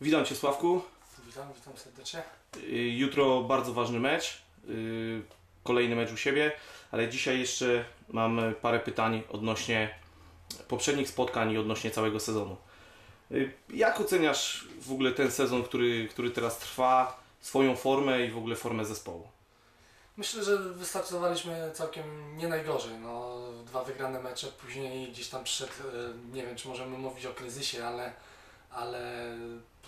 Witam Cię Sławku. Witam, witam serdecznie. Y, Jutro bardzo ważny mecz. y, Kolejny mecz u siebie, ale dzisiaj jeszcze mam parę pytań odnośnie poprzednich spotkań i odnośnie całego sezonu. Y, Jak oceniasz w ogóle ten sezon, który, który teraz trwa, swoją formę i w ogóle formę zespołu? Myślę, że wystartowaliśmy całkiem nie najgorzej. No, dwa wygrane mecze, później gdzieś tam przyszedł, nie wiem czy możemy mówić o kryzysie, ale, ale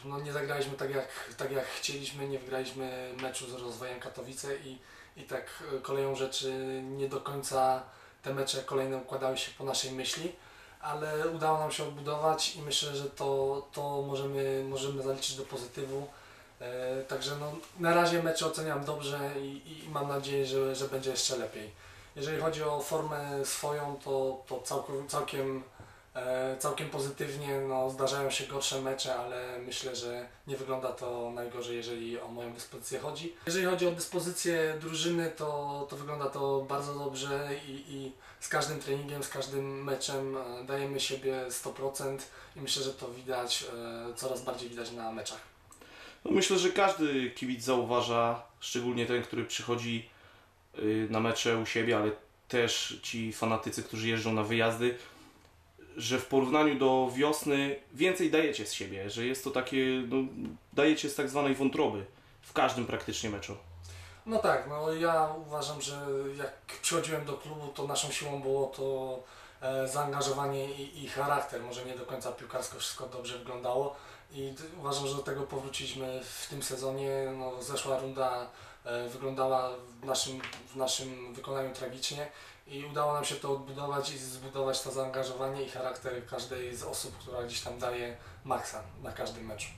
no, nie zagraliśmy tak jak, tak jak chcieliśmy, nie wygraliśmy meczu z rozwojem Katowice i, i tak e, koleją rzeczy nie do końca te mecze kolejne układały się po naszej myśli, ale udało nam się odbudować i myślę, że to, to możemy, możemy zaliczyć do pozytywu. E, Także no, na razie mecze oceniam dobrze i, i mam nadzieję, że, że będzie jeszcze lepiej. Jeżeli chodzi o formę swoją, to, to całkiem, całkiem, całkiem pozytywnie. No, zdarzają się gorsze mecze, ale myślę, że nie wygląda to najgorzej, jeżeli o moją dyspozycję chodzi. Jeżeli chodzi o dyspozycję drużyny, to, to wygląda to bardzo dobrze i, i z każdym treningiem, z każdym meczem e, dajemy siebie 100% i myślę, że to widać, e, coraz bardziej widać na meczach. No myślę, że każdy kibic zauważa, szczególnie ten, który przychodzi y, na mecze u siebie, ale też ci fanatycy, którzy jeżdżą na wyjazdy, że w porównaniu do wiosny więcej dajecie z siebie, że jest to takie, no, dajecie z tak zwanej wątroby w każdym praktycznie meczu. No tak, no ja uważam, że jak przychodziłem do klubu, to naszą siłą było to e, zaangażowanie i, i charakter. Może nie do końca piłkarsko wszystko dobrze wyglądało i uważam, że do tego powróciliśmy w tym sezonie. No, zeszła runda e, wyglądała w naszym, w naszym wykonaniu tragicznie i udało nam się to odbudować i zbudować to zaangażowanie i charakter każdej z osób, która gdzieś tam daje maksa na każdym meczu.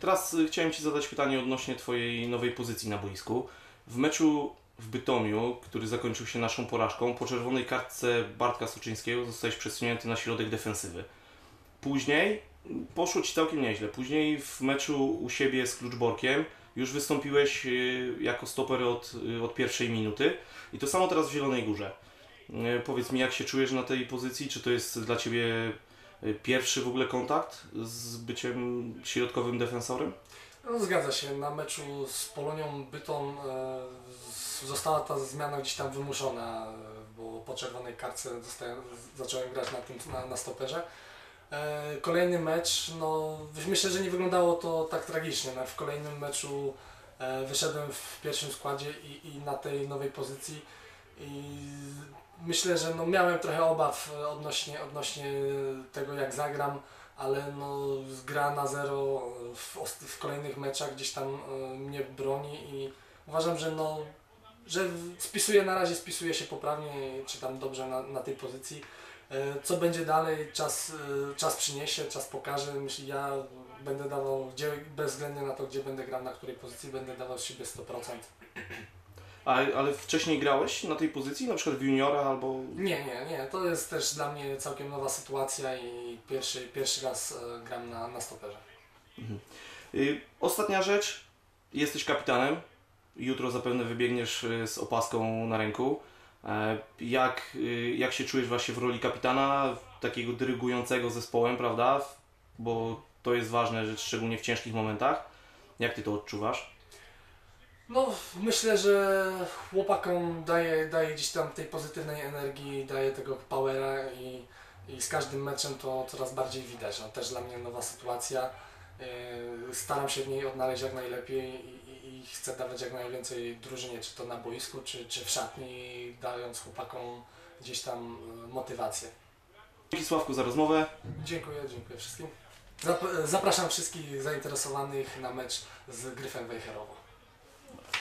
Teraz y, chciałem Ci zadać pytanie odnośnie Twojej nowej pozycji na boisku. W meczu w Bytomiu, który zakończył się naszą porażką, po czerwonej kartce Bartka Soczyńskiego zostałeś przesunięty na środek defensywy. Później poszło Ci całkiem nieźle. Później w meczu u siebie z Kluczborkiem już wystąpiłeś y, jako stoper od, y, od pierwszej minuty i to samo teraz w Zielonej Górze. Y, Powiedz mi, jak się czujesz na tej pozycji? Czy to jest dla Ciebie y, pierwszy w ogóle kontakt z byciem środkowym defensorem? No, zgadza się, na meczu z Polonią Bytom e, została ta zmiana gdzieś tam wymuszona, e, bo po czerwonej kartce zostałem, zacząłem grać na, tym, na, na stoperze. E, kolejny mecz, no myślę, że nie wyglądało to tak tragicznie. No, w kolejnym meczu e, wyszedłem w pierwszym składzie i, i na tej nowej pozycji i myślę, że no, miałem trochę obaw e, odnośnie, odnośnie tego jak zagram ale no, gra na zero w, w kolejnych meczach gdzieś tam e, mnie broni i uważam, że no, że spisuje na razie spisuje się poprawnie, czy tam dobrze na, na tej pozycji. E, Co będzie dalej, czas, e, czas przyniesie, czas pokaże. Myślę, ja będę dawał, gdzie, bezwzględnie na to, gdzie będę grał, na której pozycji, będę dawał z siebie 100%. A, ale wcześniej grałeś na tej pozycji, na przykład w juniora albo... Nie, nie, nie, to jest też dla mnie całkiem nowa sytuacja i pierwszy, pierwszy raz e, gram na, na stoperze. Y, ostatnia rzecz, jesteś kapitanem, jutro zapewne wybiegniesz y, z opaską na ręku. E, jak, y, jak się czujesz właśnie w roli kapitana, takiego dyrygującego zespołem, prawda? Bo to jest ważne rzecz, szczególnie w ciężkich momentach. Jak Ty to odczuwasz? No, myślę, że chłopakom daje, daje gdzieś tam tej pozytywnej energii, daje tego powera i, i z każdym meczem to coraz bardziej widać. No, też dla mnie nowa sytuacja. Yy, Staram się w niej odnaleźć jak najlepiej i, i, i chcę dawać jak najwięcej drużynie, czy to na boisku, czy, czy w szatni, dając chłopakom gdzieś tam yy, motywację. Dzięki Sławku za rozmowę. Dziękuję, dziękuję wszystkim. Zap- Zapraszam wszystkich zainteresowanych na mecz z Gryfem Wejherowo.